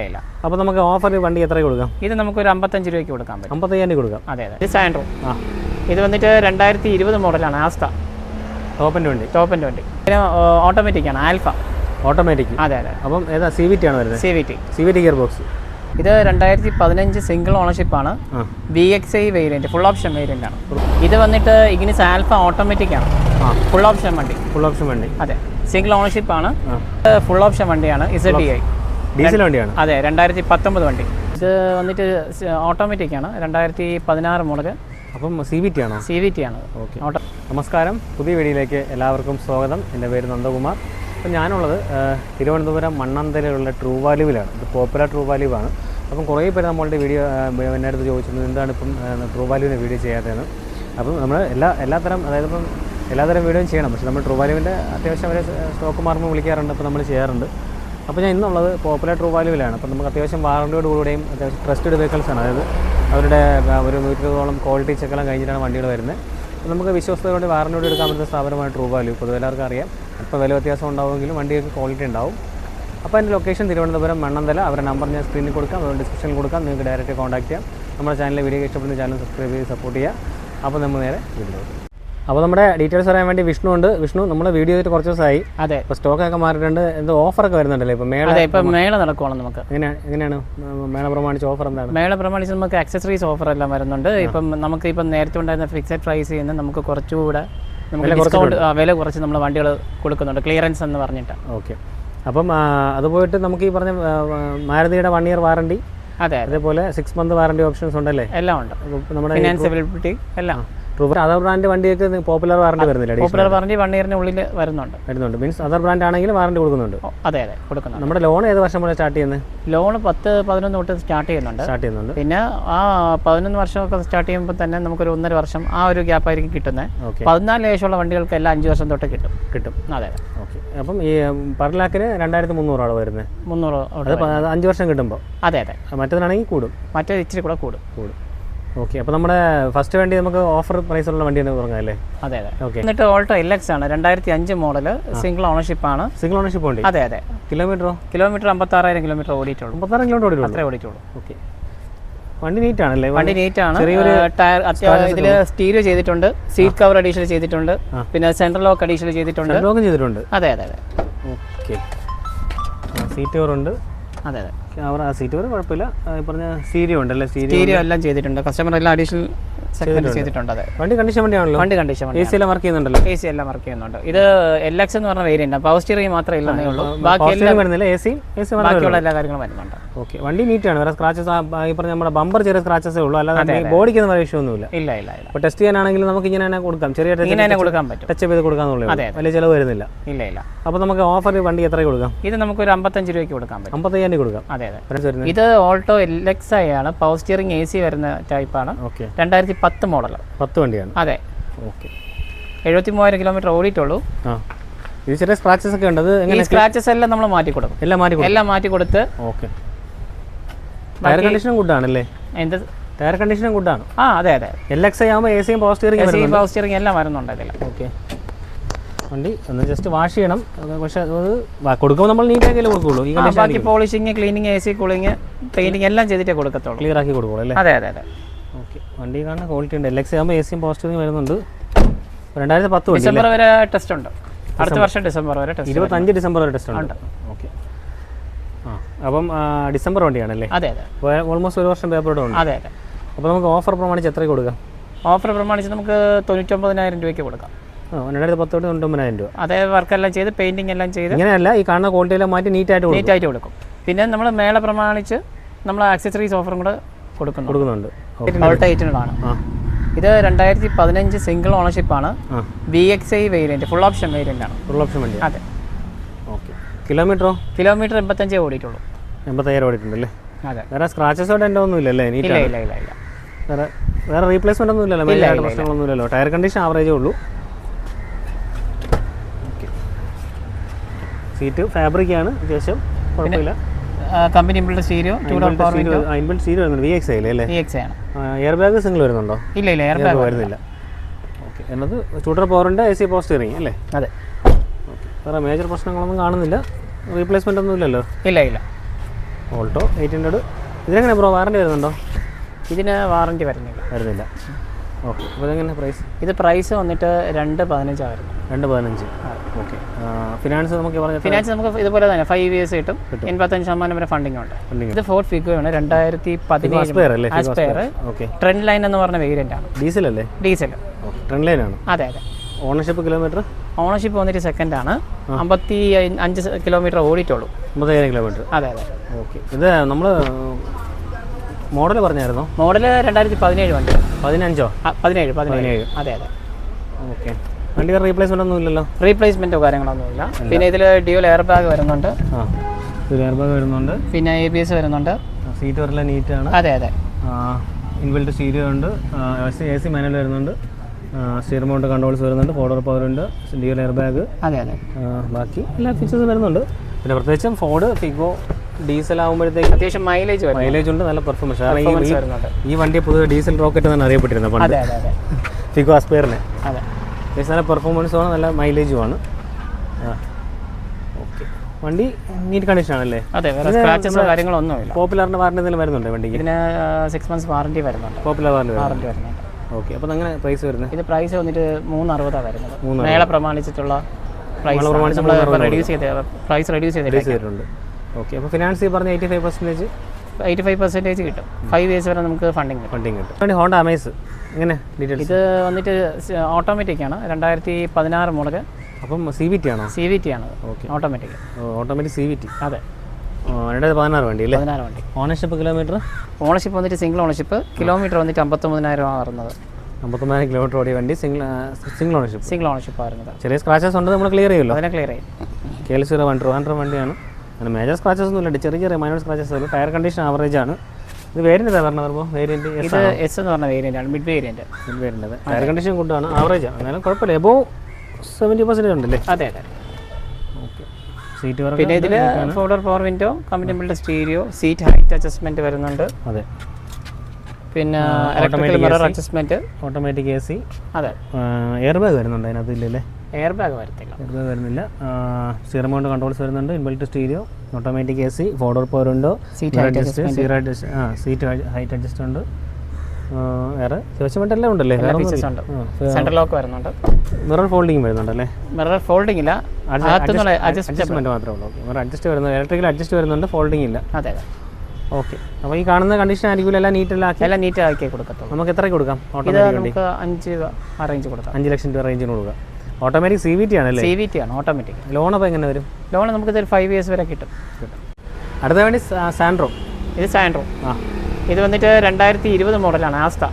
ഇല്ല. ഇല്ല അപ്പോൾ നമുക്ക് ഓഫർ വണ്ടി എത്ര കൊടുക്കാം? ഇത് നമുക്ക് ഒരു അമ്പത്തഞ്ച് രൂപയ്ക്ക് കൊടുക്കാൻ പറ്റും. അമ്പത്തയ്യായിരം കൊടുക്കാം. അതെ അതെ. ഇത് സാൻഡ്രോ ആ. ഇത് വന്നിട്ട് രണ്ടായിരത്തി ഇരുപത് മോഡലാണ് ആസ്ത ടോപ്പിന്റെ വണ്ടി. ടോപ്പിന്റെ വണ്ടി. പിന്നെ ഓട്ടോമാറ്റിക് ആണ് ആൽഫ ഓട്ടോമാറ്റിക് അതെ അതെ. അപ്പം ഏതാ സി വി ടി ആണ് വരുന്നത്? C V T C V T gearbox ഇത് രണ്ടായിരത്തി പതിനഞ്ച് സിംഗിൾ ഓണർഷിപ്പ് ആണ് V X I variant full option variant ആണ്. ഇത് വന്നിട്ട് ഇഗ്നിസ് ആൽഫ ഓട്ടോമാറ്റിക് ആണ്. ഫുൾ ഓപ്ഷൻ വണ്ടി. ഫുൾ ഓപ്ഷൻ വണ്ടി. അതെ. സിംഗിൾ ഓണർഷിപ്പ് ആണ്. ഫുൾ ഓപ്ഷൻ വണ്ടിയാണ്. ഇസഡ് ഡി ഐ ഡീസൽ വണ്ടിയാണ്? അതെ രണ്ടായിരത്തി പത്തൊമ്പത് വണ്ടി. ഇത് വന്നിട്ട് ഓട്ടോമാറ്റിക് ആണ്. രണ്ടായിരത്തി പതിനാറ് മോഡൽ അപ്പം സി വി ടി ആണോ? സി വി ടി ആണ്. ഓക്കെ. നമസ്കാരം. പുതിയ വീഡിയോയിലേക്ക് എല്ലാവർക്കും സ്വാഗതം. എന്റെ പേര് നന്ദകുമാർ. അപ്പം ഞാനുള്ളത് തിരുവനന്തപുരം മണ്ണന്തലയിലുള്ള ട്രൂ വാല്യൂവിലാണ് ഇത് പോപ്പുലർ ട്രൂ വാല്യൂ ആണ് അപ്പം കുറേ പേര് നമ്മളുടെ വീഡിയോ എന്നെ എന്റെ അടുത്ത് ചോദിച്ചിരുന്നു എന്താണ് ഇപ്പം ട്രൂ വാല്യൂവിന്റെ വീഡിയോ ചെയ്യാത്തതെന്ന്? അപ്പം നമ്മൾ എല്ലാ എല്ലാത്തരം അതായത് ഇപ്പം എല്ലാത്തരം വീഡിയോയും ചെയ്യണം. പക്ഷേ നമ്മൾ ട്രൂ വാല്യൂവിന്റെ അത്യാവശ്യം അവരെ സ്റ്റോക്ക് മാർമ്മ വിളിക്കാറുണ്ട്. അപ്പോൾ നമ്മൾ ചെയ്യാറുണ്ട്. അപ്പോൾ ഞാൻ ഇന്നുള്ളത് പോപ്പുലർ ട്രൂ വാല്യൂവിലാണ് അപ്പോൾ നമുക്ക് അത്യാവശ്യം വാറണ്ടിയോട് കൂടിയും അത്യാവശ്യം ട്രസ്റ്റഡ് വെഹിക്കിൾസ് ആണ്. അതായത് അവരുടെ ഒരു നൂറ്റിരുപതോളം ക്വാളിറ്റി ചെക്കെല്ലാം കഴിഞ്ഞിട്ടാണ് വണ്ടികൾ വരുന്നത്. നമുക്ക് വിശ്വസ്തയോടെ വാറണ്ടിയോട് എടുക്കാൻ പറ്റുന്ന സ്ഥാപനമാണ് ട്രൂ വാല്യൂ പൊതുവെ എല്ലാവർക്കും അറിയാം. അപ്പോൾ വില വ്യത്യാസം ഉണ്ടാവുമെങ്കിലും വണ്ടിയൊക്കെ ക്വാളിറ്റി ഉണ്ടാവും. അപ്പോൾ എന്റെ ലൊക്കേഷൻ തിരുവനന്തപുരം മണ്ണന്തല. അവരുടെ നമ്പർ ഞാൻ സ്ക്രീനിൽ കൊടുക്കാം. അവരുടെ ഡിസ്ക്രിപ്ഷനിൽ കൊടുക്കാം. നിങ്ങൾക്ക് ഡയറക്റ്റ് കോൺടാക്ട് ചെയ്യാം. നമ്മുടെ ചാനലിലെ വീഡിയോ ഇഷ്ടപ്പെടുന്ന ചാനൽ സബ്സ്ക്രൈബ് ചെയ്ത് സപ്പോർട്ട് ചെയ്യുക. അപ്പോൾ നമ്മൾ നേരെ വീട്ടിലോട്ട് അപ്പോൾ നമ്മുടെ ഡീറ്റെയിൽസ് അറിയാൻ വേണ്ടി വിഷ്ണു ഉണ്ട്. വിഷ്ണു നമ്മുടെ വീഡിയോ ചെയ്തിട്ട് കുറച്ച് ദിവസമായി. അതെ. ഇപ്പോൾ സ്റ്റോക്ക് ഒക്കെ മാറിയിട്ടുണ്ട്. എന്തോ ഓഫറൊക്കെ വരുന്നുണ്ടല്ലേ? ഇപ്പോൾ മേള അതെ ഇപ്പം മേള നടക്കുവാണ് നമുക്ക്. എങ്ങനെയാണ് എങ്ങനെയാണ്? മേള പ്രമാണിച്ച് ഓഫർ എന്താണ്? മേള പ്രമാണിച്ച് നമുക്ക് അക്സസറീസ് ഓഫർ എല്ലാം വരുന്നുണ്ട്. ഇപ്പം നമുക്ക് ഇപ്പം നേരത്തെ ഉണ്ടായിരുന്ന ഫിക്സഡ് പ്രൈസ് ചെയ്യുന്ന നമുക്ക് കുറച്ചുകൂടെ നമുക്ക് ഡിസ്കൗണ്ട് വില കുറച്ച് നമ്മൾ വണ്ടികൾ കൊടുക്കുന്നുണ്ട്. ക്ലിയറൻസ് എന്ന് പറഞ്ഞിട്ട്. ഓക്കെ. അപ്പം അത് പോയിട്ട് നമുക്ക് ഈ പറഞ്ഞ മാരുതിയുടെ വൺ ഇയർ വാറണ്ടി അതെ അതെ. അതേപോലെ സിക്സ് മന്ത് വാറണ്ടി ഓപ്ഷൻസ് ഉണ്ടല്ലേ? എല്ലാം ഉണ്ട്. നമ്മുടെ ഫിനാൻസിബിലിറ്റി എല്ലാം. അതർ ബ്രാൻഡ് വണ്ടിയൊക്കെ പോപ്പുലർ വാറണ്ടി വരുന്നില്ല പോപ്പുലർ വാറണ്ടി വൺ ഇയറിന് ഉള്ളിൽ വരുന്നുണ്ട്. വരുന്നുണ്ട്. മീൻസ് അതർ ബ്രാൻഡ് ആണെങ്കിൽ വാറണ്ടി കൊടുക്കുന്നുണ്ട്. അതെ അതെ കൊടുക്കുന്നുണ്ട്. നമ്മുടെ ലോൺ ഏത് വർഷം മുതൽ സ്റ്റാർട്ട് ചെയ്യുന്നത് ലോൺ പത്ത് പതിനൊന്ന് തൊട്ട് സ്റ്റാർട്ട് ചെയ്യുന്നുണ്ട്. സ്റ്റാർട്ട് ചെയ്യുന്നുണ്ട്. പിന്നെ ആ പതിനൊന്ന് വർഷമൊക്കെ സ്റ്റാർട്ട് ചെയ്യുമ്പോൾ തന്നെ നമുക്കൊരു ഒന്നര വർഷം ആ ഒരു ഗ്യാപ്പ് ആയിരിക്കും കിട്ടുന്നത് പതിനാല് ശേഷമുള്ള വണ്ടികൾക്ക് എല്ലാം അഞ്ച് വർഷം തൊട്ട് കിട്ടും. കിട്ടും. അതെ ഓക്കെ അപ്പം ഈ പെർ ലാക്കിന് രണ്ടായിരത്തി മുന്നൂറാണ് വരുന്നത് മുന്നൂറ് അഞ്ച് വർഷം കിട്ടുമ്പോൾ അതെ അതെ. മറ്റേതാണെങ്കിൽ കൂടും. മറ്റേ ഇച്ചിരി കൂടെ കൂടും. കൂടും. ഓക്കെ അപ്പോൾ നമ്മുടെ ഫസ്റ്റ് വണ്ടി നമുക്ക് ഓഫർ പ്രൈസുള്ള വണ്ടിയാണ് പറഞ്ഞാൽ അല്ലേ അതെ അതെ. ഓക്കെ. എന്നിട്ട് ഓൾട്ടോ എൽ എക്സ് ആണ് രണ്ടായിരത്തി അഞ്ച് മോഡൽ സിംഗിൾ ഓണർഷിപ്പ് ആണ്. സിംഗിൾ ഓണർഷിപ്പ് വണ്ടി? അതെ അതെ. കിലോമീറ്ററോ കിലോമീറ്റർ അമ്പത്താറായിരം കിലോമീറ്റർ ഓടിയിട്ടുള്ളൂ. മുപ്പത്താറ് കിലോമീറ്റർ ഓടിയിട്ടുള്ളൂ? അത്രേ ഓടിയിട്ടുള്ളൂ. ഓക്കെ. വണ്ടി നീറ്റ് ആണല്ലേ? വണ്ടി നീറ്റ് ആണ്. ചെറിയൊരു ടയർ ഇതിൽ സ്റ്റീരിയോ ചെയ്തിട്ടുണ്ട് സീറ്റ് കവർ അഡീഷണൽ ചെയ്തിട്ടുണ്ട് പിന്നെ സെൻട്രൽ ലോക്ക് അഡീഷണൽ ചെയ്തിട്ടുണ്ട്. ലോക്ക് ചെയ്തിട്ടുണ്ട്. അതെ അതെ അതെ. ഓക്കെ. സീറ്റ് കവർ ഉണ്ട്. അതെ അതെ. ആ സീറ്റ് വരെ കുഴപ്പമില്ല. പറഞ്ഞ സീരിയോ ഉണ്ടല്ലേ? സീരിയോ എല്ലാം ചെയ്തിട്ടുണ്ട്. കസ്റ്റമർ എല്ലാം അഡീഷണൽ സെഗ്മെന്റ് ചെയ്തിട്ടുണ്ട്. അതെ. വണ്ടി കണ്ടീഷൻ വണ്ടിയാണല്ലോ. വണ്ടി കണ്ടീഷൻ എ സി എല്ലാം വർക്ക് ചെയ്യുന്നുണ്ടല്ലോ. എ സി എല്ലാം വർക്ക് ചെയ്യുന്നുണ്ട്. ഇത് എൽ എക്സ് എന്ന് പറഞ്ഞ വേരിയന്റ് പവർ സ്റ്റിയറിംഗ് മാത്രമേ ഇല്ലെന്നേ ഉള്ളൂ. ബാക്കി എല്ലാം വരുന്നില്ല. എ സി ബാക്കിയുള്ള എല്ലാ കാര്യങ്ങളും വരുന്നുണ്ട്. ഓക്കെ. വണ്ടി നീറ്റാണ് ആണ്. വേറെ സ്ക്രാച്ചസ് ഈ പറഞ്ഞ നമ്മുടെ ബമ്പർ ചെറിയ സ്ക്രാച്ചസേ ഉള്ളൂ. അല്ലാതെ ബോഡിക്ക് ഒന്നും ഇഷ്യൂ ഒന്നുമില്ല. ഇല്ല ഇല്ല അപ്പോൾ ടെസ്റ്റ് ചെയ്യാനാണെങ്കിൽ നമുക്ക് ഇങ്ങനെ തന്നെ കൊടുക്കാം. ചെറിയ ഇങ്ങനെ കൊടുക്കാൻ പറ്റും. ടച്ച് ചെയ്ത് കൊടുക്കാന്നുള്ളൂ വലിയ ചിലവ് വരുന്നില്ല. ഇല്ല ഇല്ല. അപ്പോൾ നമുക്ക് ഓഫർ വണ്ടി എത്ര കൊടുക്കാം? ഇത് നമുക്ക് ഒരു അമ്പത്തഞ്ച് രൂപയ്ക്ക് കൊടുക്കാൻ പറ്റും. അമ്പത്തയ്യായിരം കൊടുക്കാം. അതെ അതെ. ഇത് ഓൾട്ടോ എൽ എക്സ് ആണ്. പവർ സ്റ്റിയറിംഗ് എ സി വരുന്ന ടൈപ്പാണ് ഓക്കെ. രണ്ടായിരത്തി പത്ത് മോഡൽ പത്ത് വണ്ടിയാണ്. അതെ. ഓക്കെ. എഴുപത്തി മൂവായിരം കിലോമീറ്റർ ഓടിയിട്ടുള്ളൂ ഇത് ചെറിയ സ്ക്രാച്ചസ് ഒക്കെ ഉണ്ട്. സ്ക്രാച്ചസ് എല്ലാം നമ്മൾ മാറ്റി കൊടുക്കും എല്ലാം മാറ്റി കൊടുക്കും എല്ലാം മാറ്റി കൊടുത്ത് ഓക്കെ. ടയർ കണ്ടീഷനും ഗുഡാണല്ലേ എന്ത്? ടയർ കണ്ടീഷനും ഗുഡാണ് ആ അതെ അതെ. എൽ എക്സ് ആകുമ്പോൾ എ സിയും പവർ സ്റ്റിയറിംഗ് പവർ സ്റ്റിയറിംഗ് എല്ലാം വരുന്നുണ്ട് അതിൽ ഓക്കെ വണ്ടി ഒന്ന് ജസ്റ്റ് വാഷ് ചെയ്യണം. പക്ഷെ അത് കൊടുക്കുമ്പോൾ നമ്മൾ നീറ്റാക്കി കൊടുക്കുള്ളൂ. ഈ ബാക്കി polishing cleaning A C cooling painting എല്ലാം ചെയ്തിട്ടേ കൊടുക്കത്തുള്ളൂ. ക്ലിയർ ആക്കി കൊടുക്കുള്ളൂ അല്ലേ? അതെ അതെ അതെ. ഓക്കെ വണ്ടി കാണുന്ന ക്വാളിറ്റി ഉണ്ട്. എൽ എക്സ് ആകുമ്പോൾ എ സിയും പവർ വരുന്നുണ്ട്. രണ്ടായിരത്തി പത്ത് ഡിസംബർ വരെ ടെസ്റ്റ് ഉണ്ട്. അടുത്ത വർഷം ഡിസംബർ വരെ ടെസ്റ്റ് ഇരുപത്തഞ്ച് ഡിസംബർ വരെ ടെസ്റ്റ് ഉണ്ട്. അപ്പം ഡിസംബർ വണ്ടിയാണല്ലേ? അതെ അതെ. ഓൾമോസ്റ്റ് ഒരു വർഷം പേപ്പറോട് ഉണ്ട് അതെ അതെ. അപ്പോൾ നമുക്ക് ഓഫർ പ്രമാണിച്ച് എത്ര കൊടുക്കാം? ഓഫർ പ്രമാണിച്ച് നമുക്ക് തൊണ്ണൂറ്റൊമ്പതിനായിരം രൂപയ്ക്ക് കൊടുക്കാം. രണ്ടായിരത്തി പത്തോട്ട് തൊണ്ണൂറ്റൊമ്പതിനായിരം രൂപ. അതേ വർക്കെല്ലാം ചെയ്ത് പെയിന്റിംഗ് എല്ലാം ചെയ്ത് ഇങ്ങനെയല്ല ഈ കാണുന്ന ക്വാളിറ്റി എല്ലാം മാറ്റി നീറ്റായിട്ട് കൊടുക്കും. നീറ്റ് ആയിട്ട് കൊടുക്കും. പിന്നെ നമ്മൾ മേളെ പ്രമാണിച്ച് നമ്മൾ ആക്സസറീസ് ഓഫറും കൂടെ കൊടുക്കുന്നു കൊടുക്കുന്നുണ്ട്. എയ്റ്റിനാണ് ഇത് രണ്ടായിരത്തി പതിനഞ്ച് സിംഗിൾ ഓണർഷിപ്പ് ആണ് B X I variant full option variant ആണ്. ഫുൾ ഓപ്ഷൻ വണ്ടി അതെ. ഓക്കെ. കിലോമീറ്ററോ കിലോമീറ്റർ എൺപത്തഞ്ചേ ഓടിയിട്ടുള്ളൂ. എൺപത്തയ്യായിരം ഓടിയിട്ടുണ്ടല്ലേ അതെ. വേറെ സ്ക്രാച്ചസോടെ എന്റെ ഒന്നും ഇല്ലല്ലേ ഇല്ല നീറ്റാണ് ഇല്ല ഇല്ല ഇല്ല. വേറെ വേറെ റീപ്ലേസ്മെന്റ് ഒന്നും ഇല്ലല്ലോ? വലിയ പ്രശ്നങ്ങളൊന്നും ഇല്ലല്ലോ ടയർ കണ്ടീഷൻ ആവറേജേ ഉള്ളൂ. സീറ്റ് ഫാബ്രിക് ആണ് അത്യാവശ്യം. കുഴപ്പമില്ല. Company inbuilt stereo two door power window inbuilt seat വരുന്നുണ്ട്. വി എക്സ് അല്ലേ? വി എക്സ് ആണ്. എയർ ബാഗ് സിംഗിൾ വരുന്നുണ്ടോ? ഇല്ല ഇല്ല എയർ ബാഗ് വരുന്നില്ല. ഓക്കെ എന്നത് ടൂട്ടർ പവറിന്റെ എ സി പവർ സ്റ്റിയറിംഗ് അല്ലേ? അതെ. ഓക്കേ വേറെ മേജർ പ്രശ്നങ്ങളൊന്നും കാണുന്നില്ല. റീപ്ലേസ്മെന്റ് ഒന്നും ഇല്ലല്ലോ? ഇല്ല ഇല്ല. Alto eight hundred. ഇതിനെങ്ങനെ bro warranty വരുന്നുണ്ടോ? ഇതിന് വാറണ്ടി വരുന്നില്ല. വരുന്നില്ല. ഓക്കെ. അപ്പോൾ ഇതെങ്ങനെ പ്രൈസ് ഇത് പ്രൈസ് വന്നിട്ട് രണ്ട് പതിനഞ്ചാണ് വരുന്നത്. രണ്ട് പതിനഞ്ച്. ഓക്കെ. ഫിനാൻസ് നമുക്ക് പറഞ്ഞു ഫിനാൻസ് നമുക്ക് ഇതുപോലെ തന്നെ ഫൈവ് ഇയേഴ്സ് കിട്ടും. എൺപത്തഞ്ച് ശതമാനം വരെ ഫണ്ടിങ് ഉണ്ട്. ഇത് ഫോർട്ട് ഫിഗോയാണ് ആണ്. രണ്ടായിരത്തി പതിനേഴ് ട്രെൻഡ് ലൈൻ എന്ന് പറഞ്ഞ വേരിയന്റ് ആണ്. ഡീസൽ അല്ലേ? Diesel okay. ട്രെൻഡ് ലൈനാണ് അതെ അതെ. ഓണർഷിപ്പ് കിലോമീറ്റർ ഓണർഷിപ്പ് വന്നിട്ട് സെക്കൻഡ് ആണ്. അമ്പത്തി അഞ്ച് കിലോമീറ്റർ ഓടിയിട്ടുള്ളൂ. അമ്പത്തയ്യായിരം കിലോമീറ്റർ അതെ അതെ. ഓക്കെ ഇത് നമ്മൾ മോഡൽ പറഞ്ഞായിരുന്നോ? മോഡൽ രണ്ടായിരത്തി പതിനേഴ് വണ്ടി. പതിനഞ്ചോ? പതിനേഴ് പതിനേഴ്. അതെ അതെ. ഓക്കെ വണ്ടിക്ക് റീപ്ലേസ്മെന്റ് ഒന്നും ഇല്ലല്ലോ? റീപ്ലേസ്മെന്റോ കാര്യങ്ങളൊന്നുമില്ല പിന്നെ ഇതിൽ ഡ്യൂൽ എയർ ബാഗ് വരുന്നുണ്ട് എയർ ബാഗ് വരുന്നുണ്ട്. പിന്നെ എ ബി എസ് വരുന്നുണ്ട്. സീറ്റ് വരെല്ലാം നീറ്റാണ് അതെ അതെ. ഇൻബിൽറ്റ് സ്റ്റീരിയോ ഉണ്ട്. എ സി മാനുവൽ വരുന്നുണ്ട്. സ്റ്റീർ മൗണ്ട് കൺട്രോൾസ് വരുന്നുണ്ട് ഫോർഡർ പവർ ഉണ്ട് ഡ്യൂൽ എയർ ബാഗ്. അതെ അതെ. ബാക്കി എല്ലാ ഫീച്ചേഴ്സും വരുന്നുണ്ട്. പിന്നെ പ്രത്യേകിച്ചും ഫോർഡ് ഫിഗോ ഡീസൽ ആകുമ്പോഴത്തേക്ക് അത്യാവശ്യം മൈലേജ് വരും മൈലേജ് ഉണ്ട് നല്ല പെർഫോമൻസ് കാരണം ഈ- പെർഫോമൻസ് ഈ ഈ വണ്ടി പൊതുവെ ഡീസൽ റോക്കറ്റ് എന്നാണ് അറിയപ്പെട്ടിരുന്നത് പണ്ട്. അതെ അതെ അതെ. ഫിഗോ അസ്പെയറിനെ അതെ. അത്യാവശ്യം നല്ല പെർഫോമൻസുമാണ് നല്ല മൈലേജുമാണ് ഓക്കെ വണ്ടി നീറ്റ് കണ്ടീഷൻ ആണല്ലേ? അതെ വേറെ സ്ക്രാച്ചസോ കാര്യങ്ങളൊന്നുമില്ല. പോപ്പുലറിന്റെ വാറണ്ടി എന്തെങ്കിലും വരുന്നുണ്ട് വണ്ടിക്ക്? ഇതിന് സിക്സ് മന്ത്സ് വാറണ്ടി വരുന്നുണ്ട്. പോപ്പുലർ വാറണ്ടി വാറണ്ടി വരുന്നുണ്ട്. ഓക്കെ അപ്പോൾ അങ്ങനെ പ്രൈസ് വരുന്നത് ഇത് പ്രൈസ് വന്നിട്ട് മൂന്ന് അറുപതാണ് വരുന്നത് മേള പ്രമാണിച്ചിട്ടുള്ള പ്രൈസ് റെഡ്യൂസ് ചെയ്ത് പ്രൈസ് റെഡ്യൂസ് ചെയ്തിട്ട് ചെയ്തിട്ടുണ്ട്. ഓക്കെ അപ്പോൾ ഫിനാൻസ് പറഞ്ഞ eighty five percentage eighty five percentage കിട്ടും. ഫൈവ് ഇയേഴ്സ് വരെ നമുക്ക് ഫണ്ടിങ് ഫണ്ടിങ് കിട്ടും. ഹോണ്ട അമേസ് ഇങ്ങനെ ഡീറ്റെയിൽസ് ഇത് വന്നിട്ട് ഓട്ടോമാറ്റിക് ആണ്. രണ്ടായിരത്തി പതിനാറ് മോഡൽ അപ്പം സി വി ടി ആണോ? സി വി ടി ആണ്. Okay. Automatic automatic C V T അതെ. രണ്ടായിരത്തി പതിനാറ് വണ്ടി അല്ലേ? പതിനാറ് വണ്ടി. ഓണർഷിപ്പ് കിലോമീറ്റർ ഓണർഷിപ്പ് വന്നിട്ട് സിംഗിൾ ഓണർഷിപ്പ് കിലോമീറ്റർ വന്നിട്ട് അമ്പത്തൊമ്പതിനായിരം ആണ് വരുന്നത് അമ്പത്തൊമ്പതിനായിരം കിലോമീറ്റർ ഓടിയ വണ്ടി single single ownership single ownership വരുന്നത് ചെറിയ സ്ക്രാച്ചസ് ഉണ്ട് നമ്മൾ ക്ലിയർ ചെയ്യുമല്ലോ. അതിനെ ക്ലിയർ ചെയ്യും K L zero one Trivandrum വണ്ടിയാണ്. അങ്ങനെ മേജർ സ്ക്രാച്ചസ് ഒന്നും ഇല്ല. ചെറിയ ചെറിയ മൈനർ സ്ക്രാച്ചസ് ഉള്ളൂ. ടയർ കണ്ടീഷൻ ആവറേജ് ആണ്. ഇത് വേരിയന്റ് ഏതാ പറഞ്ഞത് പറയുമ്പോൾ വേരിയന്റ് ഇത് എസ് എന്ന് പറഞ്ഞ വേരിയന്റ് ആണ്. Mid variant variant tyre condition കൊണ്ടാണ് ആവറേജ് ആണ്. എന്നാലും കുഴപ്പമില്ല. എബോ സെവന്റി പെർസെന്റേജ് ഉണ്ടല്ലേ? അതെ അതെ. സീറ്റ് പിന്നെ ഇതിൽ four door power window company built stereo seat height adjustment വരുന്നുണ്ട്. അതെ. പിന്നെ electrical mirror adjustment automatic A C അതെ. എയർ ബാഗ് വരുന്നുണ്ട് അതിനകത്ത് ഇല്ലല്ലേ? എയർ ബാഗ് വരത്തില്ല. എയർ ബാഗ് വരുന്നില്ല സീറോ മൗണ്ട് കൺട്രോൾസ് വരുന്നുണ്ട്. Inbuilt stereo automatic A C four door power ഉണ്ടോ സീറ്റ് അഡ്ജസ്റ്റ് സീറോ അഡ്ജസ്റ്റ് ആ സീറ്റ് ഹൈറ്റ് അഡ്ജസ്റ്റ് ഉണ്ട്. വേറെ? അത്യാവശ്യമായിട്ട് എല്ലാം ഉണ്ടല്ലേ? സെൻട്രൽ ലോക്ക് വരുന്നുണ്ട്. മിറർ ഫോൾഡിങ് വരുന്നുണ്ടല്ലേ? മിറർ ഫോൾഡിംഗ് ഇല്ല. അകത്തുനിന്നുള്ള അഡ്ജസ്റ്റ് അഡ്ജസ്റ്റ്മെന്റ് മാത്രമേ ഉള്ളൂ. അഡ്ജസ്റ്റ് വരുന്നത് ഇലക്ട്രിക്കൽ അഡ്ജസ്റ്റ് വരുന്നുണ്ട് ഫോൾഡിംഗ് ഇല്ല. അതെ അതെ. ഓക്കെ അപ്പോൾ ഈ കാണുന്ന കണ്ടീഷൻ ആയിരിക്കും എല്ലാം നീറ്റെല്ലാം ആക്കി? എല്ലാം നീറ്റ് ആക്കി കൊടുക്കത്തുള്ളൂ. നമുക്ക് എത്രയ്ക്ക് കൊടുക്കാം? ഓട്ടോമാറ്റിക് വണ്ടി. അഞ്ച് അറേഞ്ച് കൊടുക്കാം. അഞ്ച് ലക്ഷം രൂപ റേഞ്ചിന് കൊടുക്കാം ഓട്ടോമാറ്റിക് സി വി ടി ആണല്ലേ സി വി ടി ആണ് ഓട്ടോമാറ്റിക് ലോൺ അപ്പോൾ എങ്ങനെ വരും? ലോൺ നമുക്ക് ഫൈവ് ഇയേഴ്സ് വരെ കിട്ടും. അടുത്ത വേണ്ടി സാൻഡ്രോ ഇത് സാൻഡ്രോ ആ. ഇത് വന്നിട്ട് രണ്ടായിരത്തി ഇരുപത് മോഡലാണ് ആസ്ത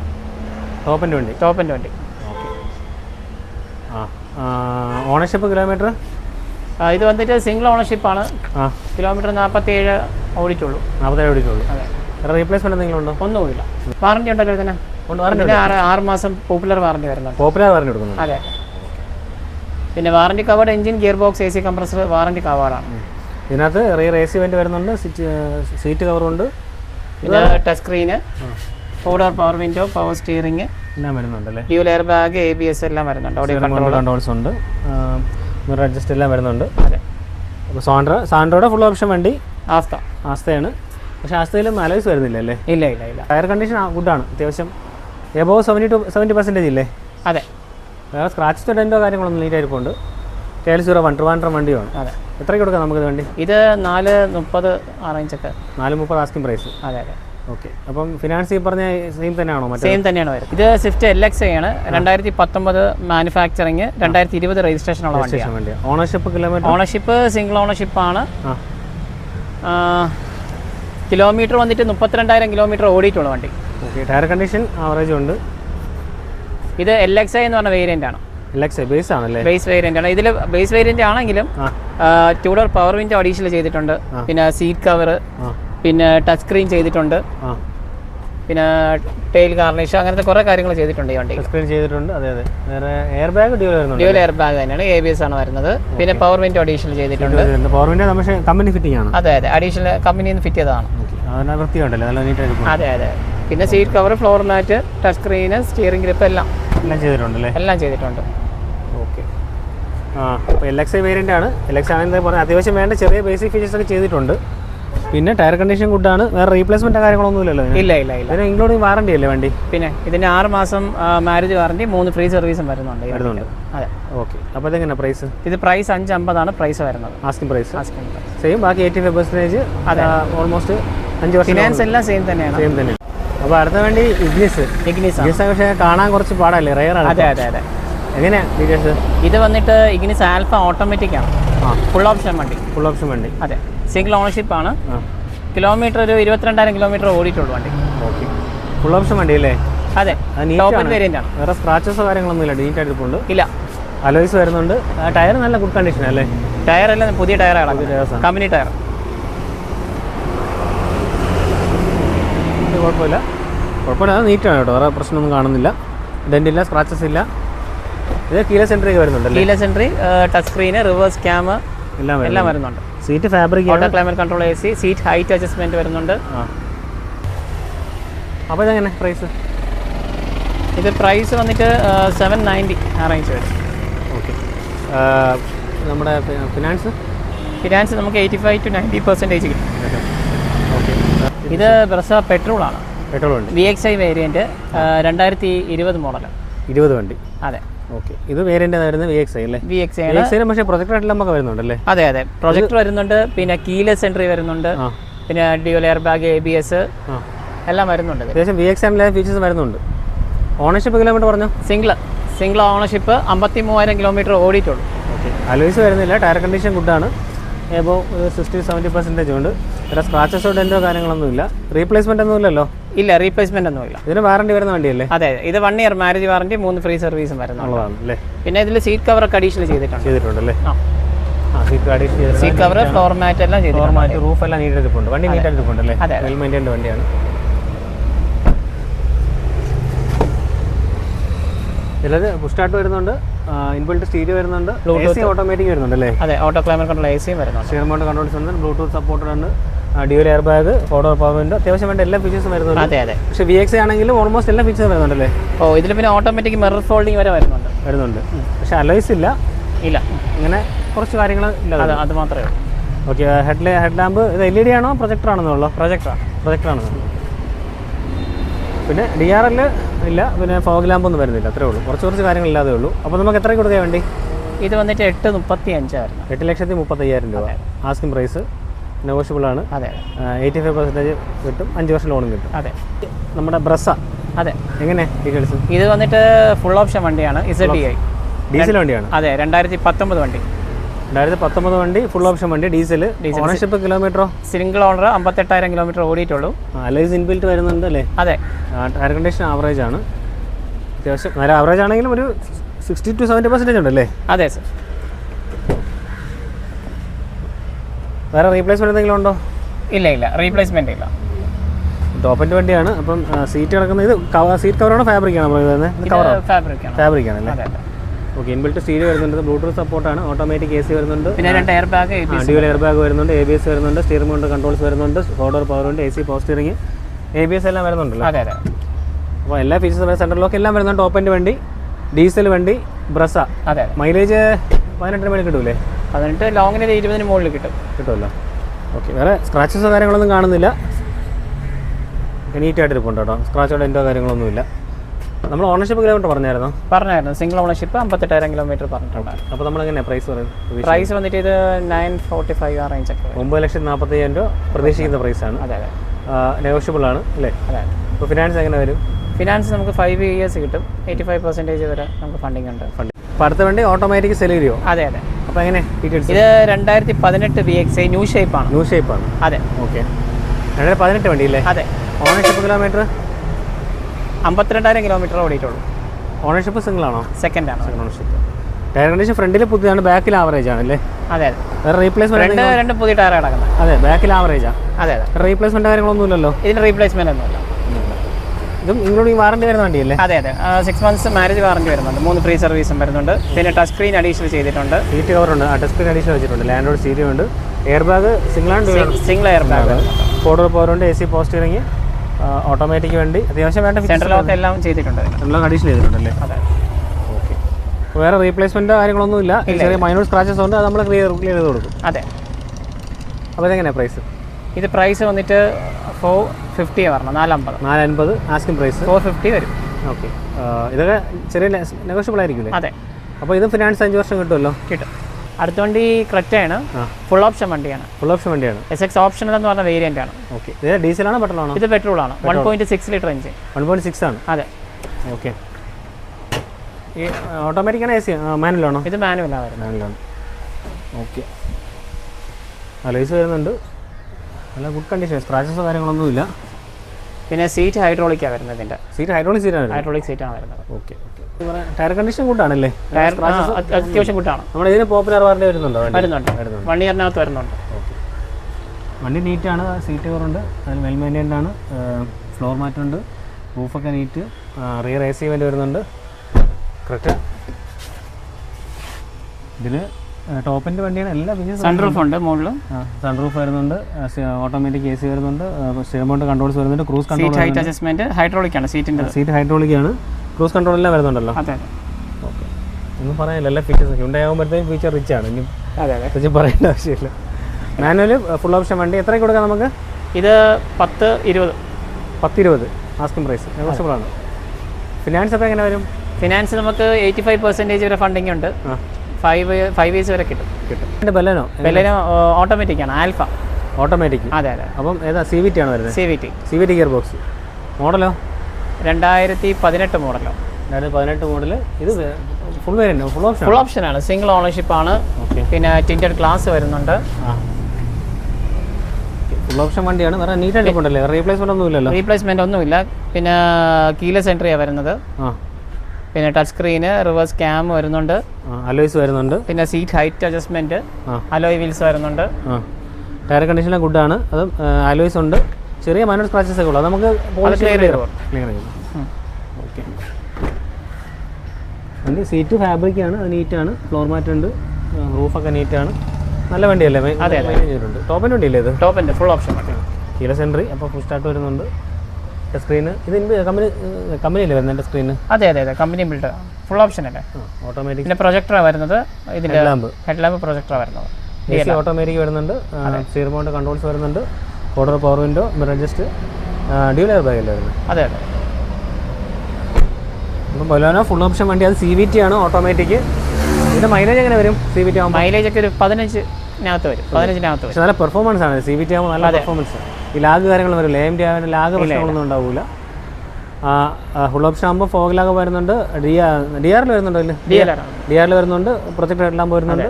ടോപ്പിന്റെ വണ്ടി. ടോപ്പിന്റെ വണ്ടി. ഓക്കെ ആ. ഓണർഷിപ്പ് കിലോമീറ്റർ ആ, ഇത് വന്നിട്ട് സിംഗിൾ ഓണർഷിപ്പാണ് ആണ്. കിലോമീറ്റർ നാൽപ്പത്തി ഏഴ് ഓടിച്ചുള്ളൂ നാൽപ്പത്തേഴ് ഓടിച്ചുള്ളൂ അതെ റീപ്ലേസ്മെന്റ് എന്തെങ്കിലും ഉണ്ടോ? ഒന്നുമില്ല വാറണ്ടി ഉണ്ടല്ലോ ഇതിന് ആറ് ആറ് മാസം പോപ്പുലർ വാറണ്ടി വരുന്നത് പോപ്പുലർ വാറണ്ടി കൊടുക്കുന്നു അതെ. പിന്നെ warranty covered engine gear box A C compressor warranty കവേർഡാണ് ഇതിനകത്ത് റിയർ എ സി വെന്റ് വരുന്നുണ്ട് സീറ്റ് കവറുണ്ട് പിന്നെ touch screen four door power window power steering എല്ലാം വരുന്നുണ്ട് അല്ലേ dual air bag A B S എല്ലാം വരുന്നുണ്ട്. ഓഡിയോ കൺട്രോൾ കൺട്രോൾസ് ഉണ്ട്. മിറർ അഡ്ജസ്റ്റ് എല്ലാം വരുന്നുണ്ട്. അതെ. അപ്പോൾ സാൻഡ്ര സാൻഡ്രോയുടെ ഫുൾ ഓപ്ഷൻ വണ്ടി ആസ്ത ആസ്തയാണ് പക്ഷേ ആസ്തയിലും അലൈസ് വരുന്നില്ല അല്ലേ ഇല്ല ഇല്ല ഇല്ല. ടയർ കണ്ടീഷൻ ഗുഡാണ്. അത്യാവശ്യം above seventy to seventy percentage ഇല്ലേ? അതെ. വേറെ സ്ക്രാച്ച് തൊടന്റോ കാര്യങ്ങളൊന്നും നീറ്റായിരിക്കും K L zero one Trivandrum വണ്ടിയാണ് അതെ. എത്രയ്ക്ക് കൊടുക്കാം നമുക്ക് വണ്ടി? ഇത് നാല് മുപ്പത് ആ റേഞ്ചൊക്കെ നാല് മുപ്പത് ആസ്കിംഗ് പ്രൈസ് അതെ അതെ. ഓക്കെ. അപ്പം ഫിനാൻസ് ഈ പറഞ്ഞ സെയിം തന്നെയാണോ സെയിം തന്നെയാണ് വരുന്നത് ഇത് സ്വിഫ്റ്റ് എൽ എക്സ് ആണ്. രണ്ടായിരത്തി പത്തൊമ്പത് മാനുഫാക്ചറിങ് രണ്ടായിരത്തി ഇരുപത് രജിസ്ട്രേഷൻ ഉള്ള വണ്ടിയാണ് ownership kilometre ownership single ownership ആണ്. കിലോമീറ്റർ വന്നിട്ട് മുപ്പത്തിരണ്ടായിരം കിലോമീറ്റർ ഓടിയിട്ടുള്ള വണ്ടി. ഓക്കെ ടയർ കണ്ടീഷൻ ആവറേജ് ഉണ്ട്. ഇത് എൽ എക്സ് ഐ എന്ന് പറഞ്ഞ വേരിയന്റ് ആണ്. ബേസ് ആണല്ലേ? ബേസ് ആണ്. ഇതിൽ ബേസ് വേരിയന്റ് ആണെങ്കിലും two door power window additional ചെയ്തിട്ടുണ്ട്. പിന്നെ സീറ്റ് കവർ പിന്നെ ടച്ച് സ്ക്രീൻ ചെയ്തിട്ടുണ്ട്. പിന്നെ ടെയിൽ കാർണിഷ് അങ്ങനത്തെ കുറെ കാര്യങ്ങൾ ചെയ്തിട്ടുണ്ട് ഈ വണ്ടി സ്ക്രീൻ ചെയ്തിട്ടുണ്ട്. അതെ അതെ. വേറെ എയർ ബാഗ് ഡ്യൂൽ വരുന്നുണ്ട് ഡ്യൂൽ എയർ ബാഗ് തന്നെയാണ്. എ ബി എസ് ആണ് വരുന്നത്. പിന്നെ പവർ വിൻഡോ അഡീഷണൽ ചെയ്തിട്ടുണ്ട്. പവർ വിൻഡോ പക്ഷേ കമ്പനി ഫിറ്റിംഗ് ആണ്. അതെ അതെ. അഡീഷണൽ കമ്പനിയിൽ നിന്ന് ഫിറ്റ് ചെയ്തതാണ്. വൃത്തിയുണ്ടല്ലേ? നല്ല നീറ്റായിരിക്കും അതെ അതെ. പിന്നെ seat cover floor mat touch screen steering grip എല്ലാം. എല്ലാം ചെയ്തിട്ടുണ്ടല്ലേ എല്ലാം ചെയ്തിട്ടുണ്ട്. ഓക്കെ ആ അപ്പോൾ എൽ എക്സ് ഐ വേരിയന്റ് ആണ്. എൽ എക്സ് ആണെന്ന് പറഞ്ഞാൽ അത്യാവശ്യം വേണ്ട ചെറിയ ബേസിക് ഫീച്ചേഴ്സ് ഒക്കെ ചെയ്തിട്ടുണ്ട്. പിന്നെ ടയർ കണ്ടീഷൻ ഗുഡാണ് വേറെ റീപ്ലേസ്മെന്റ് കാര്യങ്ങളൊന്നും ഇല്ലല്ലോ ഇല്ല ഇല്ല ഇല്ല. ഇതിന് ഇൻക്ലൂഡിംഗ് വാറണ്ടി അല്ലേ വണ്ടി? പിന്നെ ഇതിന് ആറ് മാസം മാരേജ് വാറണ്ടി മൂന്ന് ഫ്രീ സർവീസും വരുന്നുണ്ട് വരുന്നുണ്ട്. അതെ. ഓക്കെ അപ്പോൾ ഇതെങ്ങനെ പ്രൈസ് ഇത് പ്രൈസ് അഞ്ച് അമ്പതാണ് പ്രൈസ് വരുന്നത്. Asking price asking price same ബാക്കി എയ്റ്റി ഫൈവ് പെർസെന്റേജ് ഓൾമോസ്റ്റ് അഞ്ച് വർഷം ഫിനാൻസ് എല്ലാം സെയിം തന്നെയാണ്. സെയിം തന്നെ അപ്പോൾ അടുത്ത വേണ്ടി ഇഗ്നിസ് ഇഗ്നിസ് ഇഗ്നിസ് പക്ഷേ കാണാൻ കുറച്ച് പാടല്ലേ? റയർ ആണ് അതെ അതെ അതെ. എങ്ങനെയാ ഡീറ്റെയിൽസ് ഇത് വന്നിട്ട് ഇഗ്നിസ് ആൽഫ ഓട്ടോമാറ്റിക് ആണ്. ഫുൾ ഓപ്ഷൻ വണ്ടി. ഫുൾ ഓപ്ഷൻ വണ്ടി. അതെ. സിംഗിൾ ഓണർഷിപ്പ് ആണ്. കിലോമീറ്റർ ഒരു ഇരുപത്തിരണ്ടായിരം കിലോമീറ്റർ ഓടിയിട്ടുള്ളൂ വണ്ടി. ഓക്കെ ഫുൾ ഓപ്ഷൻ വണ്ടി അല്ലേ? അതെ. വേരിയന്റ് ആണ്. വേറെ സ്ക്രാച്ചസോ കാര്യങ്ങളൊന്നും ഇല്ല. നീറ്റ് ആയിട്ട് ഇല്ല. അലോയ്സ് വരുന്നുണ്ട്. ടയർ നല്ല ഗുഡ് കണ്ടീഷൻ അല്ലേ? ടയർ എല്ലാം പുതിയ ടയറാണ്. കമ്പനി ടയർ കുഴപ്പമില്ല. കുഴപ്പമില്ല. നീറ്റാണ് കേട്ടോ. വേറെ പ്രശ്നമൊന്നും കാണുന്നില്ല. ഡെന്റില്ല സ്ക്രാച്ചസ് ഇല്ല. ഇത് keyless entry touch screen reverse എല്ലാം എല്ലാം വരുന്നുണ്ട്. Seat fabric auto climate control A C seat height adjustment വരുന്നുണ്ട്. അപ്പോൾ ഇതെങ്ങനെ പ്രൈസ് ഇത് പ്രൈസ് വന്നിട്ട് സെവൻ നയന്റി ആ റേഞ്ച് വരും. ഓക്കെ നമ്മുടെ ഫിനാൻസ് ഫിനാൻസ് നമുക്ക് eighty five to ninety percentage കിട്ടും ഓക്കെ ഇത് ബ്രസ പെട്രോൾ ആണ്. പെട്രോൾ വണ്ടി വി എക്സ് ഐ വേരിയന്റ് രണ്ടായിരത്തി ഇരുപത് മോഡൽ ഇരുപത് വണ്ടി. അതെ. ഓക്കെ. ഇത് വേരിയന്റ് വരുന്നത് വി എക്സ് അല്ലേ? വി എക്സ് വി പക്ഷേ പ്രൊജക്ടർ നമുക്ക് വരുന്നുണ്ടല്ലേ? അതെ അതെ. പ്രൊജക്ടർ വരുന്നുണ്ട് പിന്നെ കീലെസ് എൻട്രി വരുന്നുണ്ട് പിന്നെ dual air bag A B S എല്ലാം വരുന്നുണ്ട് അത്യാവശ്യം വി എക്സ് ആൻഡിലെ ഫീച്ചേഴ്സ് വരുന്നുണ്ട്. ഓണർഷിപ്പ് കിലോമീറ്റർ പറഞ്ഞു? സിംഗിൾ സിംഗിൾ ഓണർഷിപ്പ് അമ്പത്തി മൂവായിരം കിലോമീറ്റർ ഓടിയിട്ടുള്ളൂ. ഓക്കെ. അലോയ്സ് വരുന്നില്ല ടയർ കണ്ടീഷൻ ഗുഡാണ് ഏബോ സിക്സ്റ്റി സെവന്റി പെർസെന്റേജ് ഉണ്ട്. വേറെ സ്ക്രാച്ചസോ ഡെന്റോ കാര്യങ്ങളൊന്നും ഇല്ല റീപ്ലേസ്മെന്റ് ഒന്നും ഇല്ലല്ലോ ഇല്ല റീപ്ലേസ്മെന്റ് ഒന്നും ഇല്ല ഇതിന് വാറണ്ടി വരുന്ന വണ്ടിയല്ലേ? അതെ ഇത് വൺ ഇയർ മാരേജ് വാറണ്ടി മൂന്ന് ഫ്രീ സർവീസും വരുന്നുണ്ട്. ഉള്ളതാണ് പിന്നെ ഇതിൽ സീറ്റ് കവർ ഒക്കെ അഡീഷണൽ ചെയ്തിട്ടുണ്ട്. ചെയ്തിട്ടുണ്ടല്ലേ? സീറ്റ് കവർ ഫ്ലോർ മാറ്റ് എല്ലാം ചെയ്തിട്ടുണ്ട്. മാറ്റ് റൂഫ് എല്ലാം നീറ്റ് എടുത്തിട്ടുണ്ട് വണ്ടി നീറ്റ് എടുത്തിട്ടുണ്ട് അല്ലേ വെൽ മെയിന്റൈൻഡ് വണ്ടിയാണ്. ചിലത് പുഷ്ടാട്ട് വരുന്നുണ്ട്. ഇൻബിൽറ്റ് സ്റ്റീരിയോ വരുന്നുണ്ട്. സി ഓട്ടോമാറ്റിക് വരുന്നുണ്ട് അല്ലേ അതെ ഓട്ടോ ക്ലൈമറ്റ് കൺട്രോൾ എ സിയും വരുന്നുണ്ട്. സ്റ്റീർ മൗണ്ട് കൺട്രോൾസ് ഉണ്ട്. ബ്ലൂടൂത്ത് സപ്പോർട്ടഡ് ഉണ്ട്. Dual air bag photo window അത്യാവശ്യം വേണ്ട എല്ലാ ഫീച്ചേഴ്സും വരുന്നുണ്ട്. അതെ അതെ. പക്ഷേ വി എക്സ് ആണെങ്കിലും ഓൾമോസ്റ്റ് എല്ലാ ഫീച്ചേഴ്സും വരുന്നുണ്ടല്ലേ? ഓ ഇതിൽ പിന്നെ ഓട്ടോമാറ്റിക് മിറർ ഫോൾഡിങ് വരെ വരുന്നുണ്ട്. വരുന്നുണ്ട്. പക്ഷേ അലോയ്സ് ഇല്ല. ഇല്ല. ഇങ്ങനെ കുറച്ച് കാര്യങ്ങൾ ഇല്ല അത് അത് മാത്രമേ ഉള്ളൂ. ഓക്കെ ഹെഡ് ഹെഡ് ലാമ്പ് ഇത് എൽ ഇ ഡി ആണോ പ്രൊജക്ടർ ആണെന്നുള്ളോ പ്രൊജക്ടറാണ് പ്രൊജക്ടറാണ് പിന്നെ ഡി ആർ എൽ ഇല്ല പിന്നെ ഫോഗ് ലാമ്പ് ഒന്നും വരുന്നില്ല. അത്രേ ഉള്ളൂ. കുറച്ച് കുറച്ച് കാര്യങ്ങളില്ലാതെ ഉള്ളൂ. അപ്പോൾ നമുക്ക് എത്ര കൊടുക്കാൻ വേണ്ടി? ഇത് വന്നിട്ട് എട്ട് മുപ്പത്തി അഞ്ചായിരുന്നു എട്ട് ലക്ഷത്തി മുപ്പത്തയ്യായിരം രൂപ. ആസ്കിംഗ് പ്രൈസ് നെഗോഷ്യബിൾ ആണ്. അതെ. എയ്റ്റി ഫൈവ് പെർസെന്റേജ് കിട്ടും അഞ്ച് വർഷം ലോണും കിട്ടും. അതെ. നമ്മുടെ ബ്രസ്സ അതെ. എങ്ങനെ ഡീറ്റെയിൽസ് ഇത് വന്നിട്ട് ഫുൾ ഓപ്ഷൻ വണ്ടിയാണ് ഇസഡ് ഡി ഐ ഡീസൽ വണ്ടിയാണ്? അതെ രണ്ടായിരത്തി പത്തൊമ്പത് വണ്ടി. രണ്ടായിരത്തി പത്തൊമ്പത് വണ്ടി ഫുൾ ഓപ്ഷൻ വണ്ടി ഡീസൽ ഓണർഷിപ്പ് കിലോമീറ്ററോ സിംഗിൾ ഓണർ അമ്പത്തെട്ടായിരം കിലോമീറ്റർ ഓടിയിട്ടുള്ളൂ. അലൈസ് ഇൻബിൽറ്റ് വരുന്നുണ്ട് അല്ലേ? അതെ. ടയർ കണ്ടീഷൻ ആവറേജ് ആണ്. അത്യാവശ്യം നല്ല ആവറേജ് ആണെങ്കിലും ഒരു സിക്സ്റ്റി ടു സെവന്റി പെർസെന്റേജ് ഉണ്ടല്ലേ? അതെ സർ വേറെ റീപ്ലേസ്മെന്റ് എന്തെങ്കിലും ഉണ്ടോ? ഇല്ല ഇല്ല. റീപ്ലേസ്മെന്റ് ഇല്ല. ടോപ്പിന്റെ വണ്ടിയാണ്. അപ്പം സീറ്റ് കിടക്കുന്ന ഇത് സീറ്റ് കവറാണോ ഫാബ്രിക് ആണ് ഫാബ്രിക് ആണ് ഫാബ്രിക് അതെ ഓക്കെ ഇൻബിൽറ്റ് സ്റ്റീരിയോ വരുന്നുണ്ട്. ബ്ലൂടൂത്ത് സപ്പോർട്ട് ആണ്. ഓട്ടോമാറ്റിക് എ സി വരുന്നുണ്ട്. പിന്നെ രണ്ട് air bag dual air bag വരുന്നുണ്ട്. എ ബി എസ് വരുന്നുണ്ട്. സ്റ്റിയറിംഗ് കൊണ്ട് കൺട്രോൾസ് വരുന്നുണ്ട്. ഫോർഡോർ പവർ ഉണ്ട് A C power steering A B S എല്ലാം വരുന്നുണ്ടല്ലോ? അതെ അതെ. അപ്പോൾ എല്ലാ ഫീച്ചേഴ്സും സെൻട്രൽ ലോക്ക് എല്ലാം വരുന്നുണ്ട്. ടോപ്പിന്റെ വണ്ടി ഡീസൽ വണ്ടി ബ്രസ. അതെ അതെ. മൈലേജ് പതിനെട്ടിന് മണി കിട്ടൂലേ? പതിനെട്ട് ലോങ്ങിന് ഇരുപതിന് മുകളിൽ കിട്ടും. കിട്ടുമല്ലോ. ഓക്കെ വേറെ സ്ക്രാച്ചസോ കാര്യങ്ങളൊന്നും കാണുന്നില്ല. നീറ്റായിട്ട് ഇരിപ്പുണ്ട് കേട്ടോ. സ്ക്രാച്ചോ ഡെന്റോ കാര്യങ്ങളൊന്നുമില്ല. നമ്മൾ ഓണർഷിപ്പ് കിലോമീറ്റർ പറഞ്ഞായിരുന്നു? പറഞ്ഞായിരുന്നു. സിംഗിൾ ഓണർഷിപ്പ് അമ്പത്തെട്ടായിരം കിലോമീറ്റർ പറഞ്ഞിട്ടുണ്ട്. അപ്പോൾ നമ്മൾ നമ്മളെങ്ങനെ പ്രൈസ് പറയും പ്രൈസ് വന്നിട്ട് ഇത് നയൻ ഫോർട്ടി ഫൈവ് ആ റേഞ്ച് ഒക്കെ. ഒമ്പത് ലക്ഷത്തി നാൽപ്പത്തയ്യായിരം രൂപ പ്രതീക്ഷിക്കുന്ന പ്രൈസാണ് അതെ അതെ. നെഗോഷ്യബിൾ ആണ് അല്ലേ? അതെ അപ്പോൾ ഫിനാൻസ് എങ്ങനെ വരും? ഫിനാൻസ് നമുക്ക് ഫൈവ് ഇയേഴ്സ് കിട്ടും. എയ്റ്റി ഫൈവ് പെർസെന്റേജ് വരെ നമുക്ക് ഫണ്ടിങ് ഉണ്ട്. ഫണ്ട് അപ്പോൾ അടുത്ത വേണ്ടി ഓട്ടോമാറ്റിക് സെലീരിയോ അതെ അതെ. അപ്പോൾ എങ്ങനെ ഡീറ്റെയിൽസ് ഇത് രണ്ടായിരത്തി പതിനെട്ട് വി എക്സ് ഐ ന്യൂ ഷേപ്പാണ് ന്യൂ ഷേപ്പാണ് അതെ. ഓക്കെ രണ്ടായിരത്തി പതിനെട്ട് വണ്ടിയില്ലേ? അതെ. ഓണർഷിപ്പ് കിലോമീറ്റർ അമ്പത്തിരണ്ടായിരം കിലോമീറ്റർ ഓടിയിട്ടുള്ളൂ. ഓണർഷിപ്പ് സിംഗിൾ ആണോ? സെക്കൻഡ് ആണ്. ഓണർഷിപ്പ് ടയർ കണ്ടീഷൻ ഫ്രണ്ടിൽ പുതിയതാണ് ബാക്കിൽ ആവറേജ് ആണല്ലേ അതെ അതെ. റീപ്ലേസ്മെന്റ് രണ്ട് രണ്ട് പുതിയ ടയർ കിടക്കുന്നത്. അതെ ബാക്കിൽ ആവറേജാണ് അതെ അതെ. റീപ്ലേസ്മെന്റ് കാര്യങ്ങളൊന്നുമില്ലല്ലോ? ഇതിന് റീപ്ലേസ്മെന്റ് ഒന്നുമില്ല. ഇതും ഇൻക്ലൂഡിംഗ് വാറണ്ടി വരുന്ന വണ്ടിയല്ലേ? അതെ അതെ. സിക്സ് മന്ത്സ് മാരേജ് വാറണ്ടി വരുന്നുണ്ട്. മൂന്ന് ഫ്രീ സർവീസും വരുന്നുണ്ട്. പിന്നെ ടച്ച് സ്ക്രീൻ അഡീഷണൽ ചെയ്തിട്ടുണ്ട്. സീറ്റ് കവർ ഉണ്ട്. ടച്ച് സ്ക്രീൻ അഡീഷണൽ വെച്ചിട്ടുണ്ട്. ലാൻഡോഡ് സീരിയോ ഉണ്ട്. Air bag single and single air bag four door power ഉണ്ട് എ സി പോസ്റ്റ് ഇറങ്ങി. ഓട്ടോമാറ്റിക് വേണ്ടി. അത്യാവശ്യം വേണ്ട സെൻട്രൽ ലോക്ക് എല്ലാം ചെയ്തിട്ടുണ്ട്. എല്ലാം അഡീഷൻ ചെയ്തിട്ടുണ്ടല്ലേ? അതെ. ഓക്കെ വേറെ റീപ്ലേസ്മെന്റ് കാര്യങ്ങളൊന്നും ഇല്ല ചെറിയ മൈനോർ സ്ക്രാച്ചസ് ഉണ്ട്. അത് നമ്മൾ ക്ലിയർ ക്ലിയർ ചെയ്ത് കൊടുക്കും. അതെ. അപ്പോൾ ഇതെങ്ങനെയാണ് പ്രൈസ് ഇത് പ്രൈസ് വന്നിട്ട് ഫോർ ഫിഫ്റ്റി പറഞ്ഞു നാലമ്പത് നാലമ്പത് ആസ്കിംഗ് പ്രൈസ് ഫോർ ഫിഫ്റ്റി വരും. ഓക്കെ ഇതൊക്കെ ചെറിയ നെഗോഷ്യബിൾ ആയിരിക്കില്ലേ അതെ. അപ്പോൾ ഇത് ഫിനാൻസ് അഞ്ച് വർഷം കിട്ടുമല്ലോ? കിട്ടും. അടുത്ത വണ്ടി ക്രെറ്റയാണ്. ഫുൾ ഓപ്ഷൻ വണ്ടിയാണ്. ഫുൾ ഓപ്ഷൻ വണ്ടിയാണ്. എസ് എക്സ് ഓപ്ഷണൽ എന്ന് പറഞ്ഞ വേരിയന്റ് ആണ്. ഓക്കെ ഇത് ഡീസലാണോ പെട്രോളാണോ ഇത് പെട്രോൾ ആണ്. One point six litre engine one point six ആണ്. അതെ. ഓക്കെ ഈ ഓട്ടോമാറ്റിക് ആണ് എ സി മാനുവൽ ആണോ? ഇത് മാനുവൽ ആണ് മാനുവൽ ആണ്. ഓക്കെ അലൈസ് വരുന്നുണ്ട്. നല്ല ഗുഡ് കണ്ടീഷൻ സ്ക്രാച്ചസോ കാര്യങ്ങളൊന്നുമില്ല പിന്നെ സീറ്റ് ഹൈഡ്രോളിക്കാണ് വരുന്നത് ഇതിന്റെ സീറ്റ് ഹൈഡ്രോളിക് സീറ്റാണ് ഹൈഡ്രോളിക് സീറ്റാണ് വരുന്നത്. ഓക്കെ ടയർ കണ്ടീഷൻ ഗുഡാണല്ലേ ടയർ അത്യാവശ്യം കൂട്ടാണ് നമ്മുടെ ഇതിന് പോപ്പുലർ വാറണ്ടി വരുന്നുണ്ടോ? വണ്ടി? വരുന്നുണ്ട്. വൺ ഇയറിനകത്ത് വരുന്നുണ്ട്. ഓക്കെ വണ്ടി നീറ്റാണ് സീറ്റ് കവറുണ്ട് അതിൽ വെൽ മെയിന്റൈൻഡ് ആണ് ഫ്ലോർ മാറ്റ് ഉണ്ട് റൂഫൊക്കെ നീറ്റ് റിയർ എ സി വേണ്ടി വരുന്നുണ്ട്. കറക്റ്റ് ഇതിൽ ടോപ്പിന്റെ വണ്ടിയാണ് എല്ലാ ഫീച്ചേഴ്സും സൺറൂഫ് ഉണ്ട് മുകളിൽ സൺറൂഫ് വരുന്നുണ്ട് ഓട്ടോമാറ്റിക് എ സി വരുന്നുണ്ട് സ്റ്റേമൗണ്ട് കൺട്രോൾസ് വരുന്നുണ്ട് cruise control height adjustment hydraulic ആണ് സീറ്റിന്റെ സീറ്റ് ഹൈഡ്രോളിക് ആണ്. ക്രൂസ് കൺട്രോൾ എല്ലാം വരുന്നുണ്ടല്ലോ? അതെ ഓക്കെ ഒന്നും പറയാനില്ല എല്ലാ ഫീച്ചേഴ്സ് ഹ്യുണ്ടായി ആകുമ്പോഴത്തേക്കും ഫീച്ചർ റിച്ച് ആണ്. ഇനി അതെ അതെ. പറയേണ്ട ആവശ്യമില്ല. മാനുവൽ ഫുൾ ഓപ്ഷൻ വണ്ടി എത്രയ്ക്ക് കൊടുക്കാം നമുക്ക്? ഇത് പത്ത് ഇരുപത്. പത്ത് ഇരുപത്. ആസ്കിംഗ് പ്രൈസ് നെഗോഷ്യബിൾ ആണ്. ഫിനാൻസ് അപ്പോൾ എങ്ങനെ വരും? ഫിനാൻസ് നമുക്ക് എയ്റ്റി ഫൈവ് പെർസെന്റേജ് വരെ ഫണ്ടിങ് ഉണ്ട്. ഫൈവ് ഫൈവ് ഇയേഴ്സ് വരെ കിട്ടും. കിട്ടും. എന്റെ ബെല്ലനോ? ബെല്ലിന് ഓട്ടോമാറ്റിക് ആണ് ആൽഫ. ഓട്ടോമാറ്റിക് അതെ അതെ. അപ്പം ഏതാ സി വി ടി ആണ് വരുന്നത്? C V T C V T gear box മോഡലോ? രണ്ടായിരത്തി പതിനെട്ട് മോഡലോ. രണ്ടായിരത്തി പതിനെട്ട് മോഡൽ ഇത് full variant full option full option ആണ്? സിംഗിൾ ഓണർഷിപ്പ് ആണ്. ഓക്കെ പിന്നെ ടിന്റഡ് ഗ്ലാസ് വരുന്നുണ്ട്. ഫുൾ ഓപ്ഷൻ വണ്ടിയാണ്. വേറെ നീറ്റ് ആയിട്ട് റീപ്ലേസ്മെന്റ് ഒന്നുമില്ലല്ലോ. റീപ്ലേസ്മെന്റ് ഒന്നുമില്ല. പിന്നെ കീലെസ് എൻട്രിയാണ് വരുന്നത്. ആ. പിന്നെ ടച്ച് സ്ക്രീന് റിവേഴ്സ് ക്യാം വരുന്നുണ്ട്. അലോയ്സ് വരുന്നുണ്ട്. പിന്നെ seat height adjustment alloy wheels വരുന്നുണ്ട്. ടയർ കണ്ടീഷൻ ഗുഡ് ആണ്. അത് അലോയ്സ് ഉണ്ട്. ചെറിയ മൈനർ സ്ക്രാച്ചസ് ഒക്കെ ഉള്ളൂ. നമുക്ക് clear ചെയ്ത് ക്ലിയർ ഓക്കെ വണ്ടി സീറ്റ് ഫാബ്രിക് ആണ്. അത് നീറ്റാണ് ഫ്ലോർ മാറ്റ് ഉണ്ട്. റൂഫൊക്കെ നീറ്റാണ് നല്ല വണ്ടിയല്ലേ? അതെ, ടോപ്പിന്റെ വണ്ടിയല്ലേ ഇത്? ടോപ്പിന്റെ ഫുൾ ഓപ്ഷൻ കീല സെൻട്രി അപ്പോൾ ഫുൾ സ്റ്റാർട്ട് വരുന്നുണ്ട്. സ്ക്രീന് ഇത് കമ്പനി കമ്പനി കമ്പനിയല്ലേ വരുന്നത് സ്ക്രീന് അതെ അതെ അതെ. കമ്പനി ബിൽഡ് ഫുൾ ഓപ്ഷൻ അല്ലേ? ഓട്ടോമാറ്റിക് പിന്നെ പ്രൊജക്ടറാണ് വരുന്നത്. ഇതിന്റെ ലാമ്പ് ഹെഡ് ലാമ്പ് പ്രൊജക്ടറാണ് വരുന്നത്. എ സി ഓട്ടോമാറ്റിക് വരുന്നുണ്ട്. സീറോ മൗണ്ട് കൺട്രോൾസ് വരുന്നുണ്ട്. Order power window mirror adjust dual air bag അല്ലേ വരുന്നത്? അതെ അതെ. അപ്പം ബൊലോനോ ഫുൾ ഓപ്ഷൻ വണ്ടി. അത് സി വി ടി ആണ് ഓട്ടോമാറ്റിക് ഇതിന്റെ മൈലേജ് എങ്ങനെ വരും സി വി ടി ആകുമ്പോൾ മൈലേജ് ഒക്കെ ഒരു പതിനഞ്ചിനകത്ത് വരും. പതിനഞ്ചിനകത്ത് വരും. നല്ല പെർഫോമൻസ് ആണ്. സി വി ടി ആകുമ്പോൾ നല്ല പെർഫോമൻസ് ഈ ലാഗ് കാര്യങ്ങൾ വരില്ല? എം ഡി ആവുന്ന ലാഗ് പ്രശ്നങ്ങളൊന്നും ഉണ്ടാവില്ല ഫുൾ ഓപ്ഷൻ ആകുമ്പോൾ ഫോഗ് ലാഗ് വരുന്നുണ്ട്. ഡി ഡി ആറിൽ വരുന്നുണ്ടോ അല്ലേ ഡി ആറിൽ വരുന്നുണ്ട്. പ്രൊജക്ട് എല്ലാം വരുന്നുണ്ട്.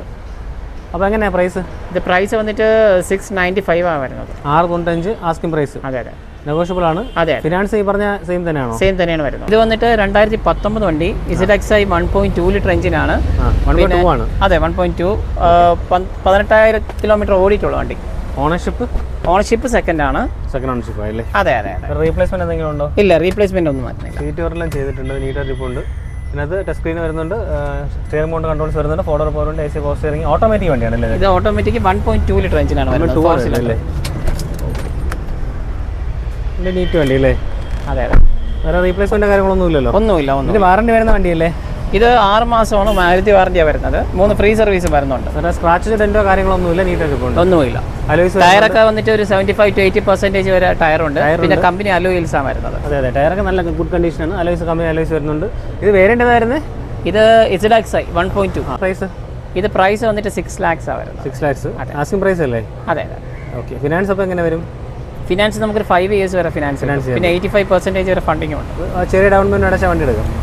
അപ്പോൾ എങ്ങനെയാണ് പ്രൈസ് ഇത് പ്രൈസ് വന്നിട്ട് സിക്സ് നയന്റി ഫൈവ് ആണ് വരുന്നത്. ആറ് തൊണ്ണൂറ്റഞ്ച് ആസ്കിംഗ് പ്രൈസ് അതെ അതെ. നെഗോഷ്യബിൾ ആണ്. അതെ ഫിനാൻസ് ഈ പറഞ്ഞ സെയിം തന്നെയാണോ? സെയിം തന്നെയാണ് വരുന്നത്. ഇത് വന്നിട്ട് രണ്ടായിരത്തി പത്തൊമ്പത് വണ്ടി Z X I one point two litre എഞ്ചിനാണ് അതെ വൺ പോയിന്റ് ടു പതിനെട്ടായിരം കിലോമീറ്റർ ഓടിയിട്ടുള്ള വണ്ടി. ഓണർഷിപ്പ് ഓണർഷിപ്പ് സെക്കൻഡ് ആണ്. സെക്കൻഡ് ഓണർഷിപ്പ് അല്ലേ? അതെ അതെ അതെ. റീപ്ലേസ്മെന്റ് എന്തെങ്കിലും ഉണ്ടോ? ഇല്ല റീപ്ലേസ്മെന്റ് ഒന്നും വരുന്നില്ല സീറ്റ് കവറെല്ലാം ചെയ്തിട്ടുണ്ട്. നീറ്റ് അരിപ്പുണ്ട് ഇതിനകത്ത് ടച്ച് സ്ക്രീൻ വരുന്നുണ്ട്. സ്റ്റിയറിംഗ് മൗണ്ട് കൺട്രോൾസ് വരുന്നുണ്ട്. ഫോർഡർ പവർ ഉണ്ട്. A C power steering automatic വണ്ടിയാണ് അല്ലേ? ഇത് automatic one point two litre എഞ്ചിനാണ് വരുന്നത്. ഫോർ അല്ലേ നീറ്റ് വണ്ടി അല്ലേ? അതെ അതെ. വേറെ റീപ്ലേസ്മെന്റ് കാര്യങ്ങളൊന്നും ഇല്ലല്ലോ? ഒന്നുമില്ല ഒന്നും വാറണ്ടി വരുന്ന വണ്ടിയല്ലേ? ഇത് ആറ് മാസമാണ് മാരുതി വാറണ്ടിയാണ് വരുന്നത്. മൂന്ന് ഫ്രീ സർവീസ് വരുന്നുണ്ട്. സ്ക്രാച്ച് ഡെന്റോ കാര്യങ്ങളൊന്നും ഇല്ല? നീറ്റ് ഒന്നുമില്ല. ടയറൊക്കെ വന്നിട്ട് ഒരു seventy five to eighty percentage വരെ ടയർ ഉണ്ട് പിന്നെ കമ്പനി അലോയിൽസ് ആണ് വരുന്നത്. അതെ അതെ. ടയറൊക്കെ നല്ല ഗുഡ് കണ്ടീഷനാണ് അലോയിസ് കമ്പനി അലോയിസ് വരുന്നുണ്ട്. ഇത് വേരിയന്റ് ഇത് Z X I one point two price ഇത് പ്രൈസ് വന്നിട്ട് സിക്സ് ലാക്സ് ആണ് വരുന്നത്. സിക്സ് ലാക്സ് ആസ്കിംഗ് പ്രൈസ് അല്ലേ? അതെ അതെ. ഓക്കെ ഫിനാൻസ് അപ്പോൾ എങ്ങനെ വരും? ഫിനാൻസ് നമുക്ക് ഫൈവ് ഇയേഴ്സ് വരെ ഫിനാൻസ് പിന്നെ എയ്റ്റി ഫൈവ് പെർസെന്റേജ് വരെ ഫണ്ടിങ് ഉണ്ട്. ചെറിയ ഡൗൺ പേയ്മെന്റ് അടച്ചാൽ വണ്ടി എടുക്കാം.